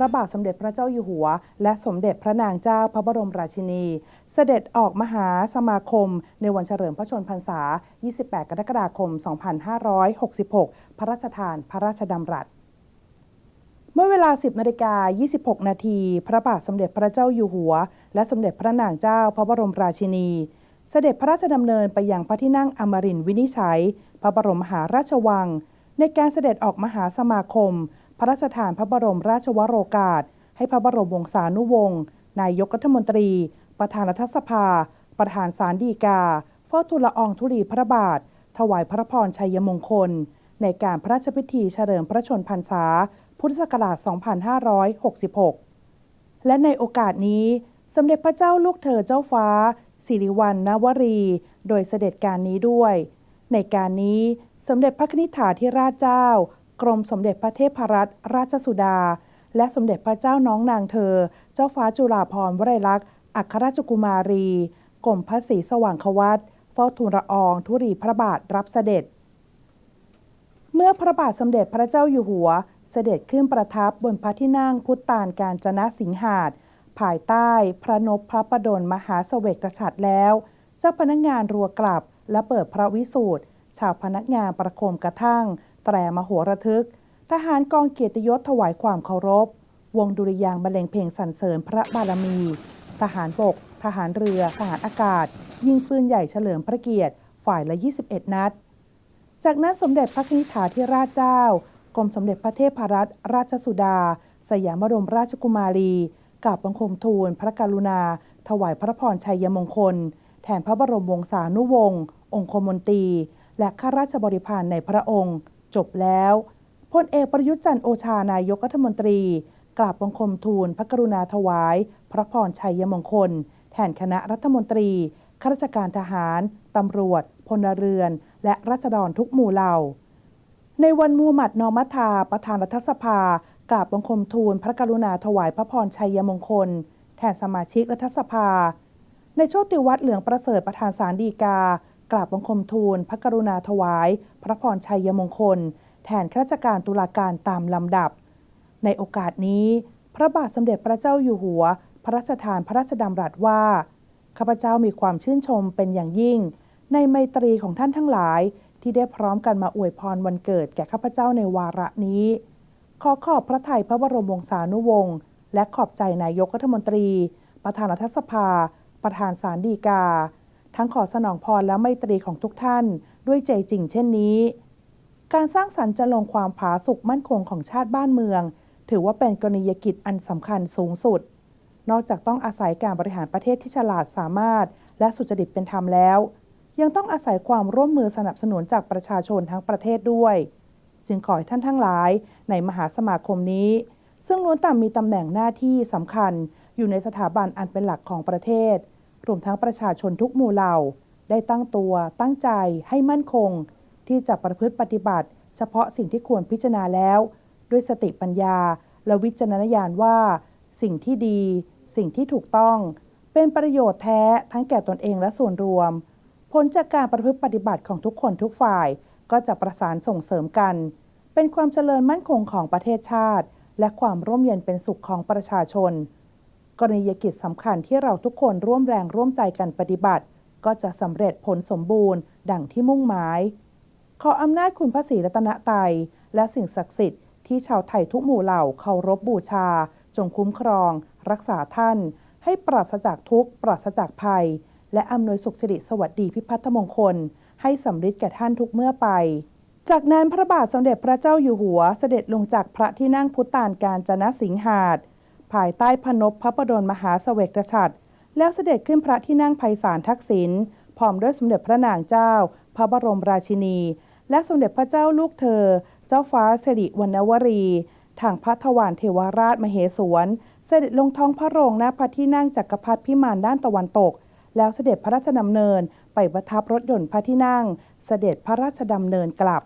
ระบาทสมเด็จพระเจ้าอยู่หัว และสมเด็จพระนางเจ้าพระบรมราชินี เสด็จออกมหาสมาคม ในวันเฉลิมพระชนพรรษา 28 กรกฎาคม 2566 พระราชทานพระราชดำรัสเมื่อเวลา 10นาฬิกา26 นาที พระบาทสมเด็จพระเจ้าอยู่หัว และสมเด็จพระนางเจ้าพระบรมราชินี เสด็จพระราชดำเนินไปยังพระที่นั่งอมรินทร์วินิจฉัย พระบรมมหาราชวัง ในการเสด็จออกมหาสมาคม พระราชทานพระบรมราชวโรกาส ให้พระบรมวงศานุวงศ์นายกรัฐมนตรี ประธานรัฐสภา ประธานศาลฎีกาเฝ้าทูลละอองธุลีพระบาท ถวายพระพรชัยมงคล ในการพระราชพิธีเฉลิมพระชนพรรษา พุทธศักราช 2566 และในโอกาสนี้ สมเด็จพระเจ้าลูกเธอเจ้าฟ้า สิริวัณณวรี โดยเสด็จการนี้ด้วย ในการนี้สมเด็จพระนิธิถาธิราชเจ้า กรมสมเด็จพระเทพรัตนราชสุดา และสมเด็จพระเจ้าน้องนางเธอ เจ้าฟ้าจุฬาภรณ์วรัยลักษณ์อัครราชกุมารีกรมพระศรีสว่างควัตเฝ้าทูลละอองธุรีพระบาทรับเสด็จ เมื่อพระบาทสมเด็จพระเจ้าอยู่หัว เสด็จขึ้นประทับบนพระที่นั่งพุทธานการจนะสิงหาดภายใต้พระนพพระประดลมหาเสวกฉัตรแล้ว เจ้าพนักงานรัวกลับและเปิดพระวิสูตรชาวพนักงานประโคมกระทั่ง แตรมโหระทึก ทหารกองเกียรติยศถวายความเคารพ วงดุริยางบรรเลงเพลงสรรเสริญพระบารมี ทหารบก ทหารเรือ ทหารอากาศ ยิงปืนใหญ่เฉลิมพระเกียรติ ฝ่ายละ 21 นัด จากนั้นสมเด็จพระนิธิถาธิราชเจ้า กรมสมเด็จพระเทพรัตนราชสุดา สยามบรมราชกุมารีกราบบังคมทูล พระกรุณา ถวายพระพรชัยมงคล แทนพระบรมวงศานุวงศ์องคมนตรีและข้าราชบริพารในพระองค์ จบแล้วพลเอกประยุทธ์จันทร์โอชานายกรัฐมนตรี กราบบังคมทูลพระกรุณาถวาย พระพรชัยมงคล แทนคณะรัฐมนตรีข้าราชการทหารตำรวจ พลเรือน และรัษฎรทุกหมู่เหล่า ในวันมูฮัมหมัดนอมัทา ประธานรัฐสภากราบบังคมทูลพระกรุณาถวายพระพรชัยมงคล แทนสมาชิกรัฐสภา ในโชติวัฒน์เหลืองประเสริฐประธานศาลฎีกา กราบบังคมทูล พระกรุณาถวาย พระพรชัยมงคล แทนข้าราชการตุลาการตามลำดับ ในโอกาสนี้ พระบาทสมเด็จพระเจ้าอยู่หัว พระราชทานพระราชดำรัสว่า ข้าพเจ้ามีความชื่นชมเป็นอย่างยิ่ง ในไมตรีของท่านทั้งหลาย ที่ได้พร้อมกันมาอวยพรวันเกิดแก่ข้าพเจ้าในวาระนี้ ขอขอบพระทัยพระบรมวงศานุวงศ์และขอบใจนายกรัฐมนตรี ประธานรัฐสภา ประธานศาลฎีกา ทั้งขอสนองพรและไมตรีของทุกท่าน ด้วยใจจริงเช่นนี้ การสร้างสรรค์จะลงความผาสุกมั่นคงของชาติบ้านเมือง ถือว่าเป็นกรณียกิจอันสำคัญสูงสุด นอกจากต้องอาศัยการบริหารประเทศที่ฉลาดสามารถ และสุจริตเป็นธรรมแล้ว ยังต้องอาศัยความร่วมมือสนับสนุนจากประชาชนทั้งประเทศด้วย จึงขอให้ท่านทั้งหลาย ในมหาสมาคมนี้ ซึ่งล้วนต่างมีตำแหน่งหน้าที่สำคัญ อยู่ในสถาบันอันเป็นหลักของประเทศ รวมทั้งประชาชนทุกหมู่เหล่า ได้ตั้งตัวตั้งใจให้มั่นคง ที่จะประพฤติปฏิบัติ เฉพาะสิ่งที่ควรพิจารณาแล้ว ด้วยสติปัญญา และวิจารณญาณว่า สิ่งที่ดี สิ่งที่ถูกต้อง เป็นประโยชน์แท้ทั้งแก่ตนเองและส่วนรวม ผลจากการประพฤติปฏิบัติของทุกคนทุกฝ่ายก็จะประสานส่งเสริมกัน เป็นความเจริญมั่นคงของประเทศชาติ และความร่มเย็นเป็นสุขของประชาชน กรณียกิจสำคัญที่เราทุกคนร่วมแรงร่วมใจกันปฏิบัติ ก็จะสำเร็จผลสมบูรณ์ ดังที่มุ่งหมาย ขออำนาจคุณพระศรีรัตนตรัยและสิ่งศักดิ์สิทธิ์ที่ชาวไทยทุกหมู่เหล่าเคารพบูชา จงคุ้มครอง รักษาท่าน ให้ปราศจากทุกข์ ปราศจากภัย และอำนวยสุขสิริสวัสดีพิพัฒนมงคล ให้สำฤทธิ์แก่ท่านทุกเมื่อไปจากนั้นพระบาทสมเด็จพระเจ้าอยู่หัวเสด็จลงจากพระที่นั่งพุทธานการจนะสิงหาด ภายใต้พนพพระประดลมหาเสวกฉัตรแล้วเสด็จขึ้นพระที่นั่งไพศาลทักษิณพร้อมด้วยสมเด็จพระนางเจ้า พระบรมราชินี และสมเด็จพระเจ้าลูกเธอ เจ้าฟ้าสิริวรรณวรี ทางพระทวารเทวราชมเหสวนเสด็จลงท้องพระโรงณพระที่นั่งจักรพรรดิพิมานด้านตะวันตก แล้วเสด็จพระราชดำเนินไปประทับรถยนต์พระที่นั่ง เสด็จพระราชดำเนินกลับ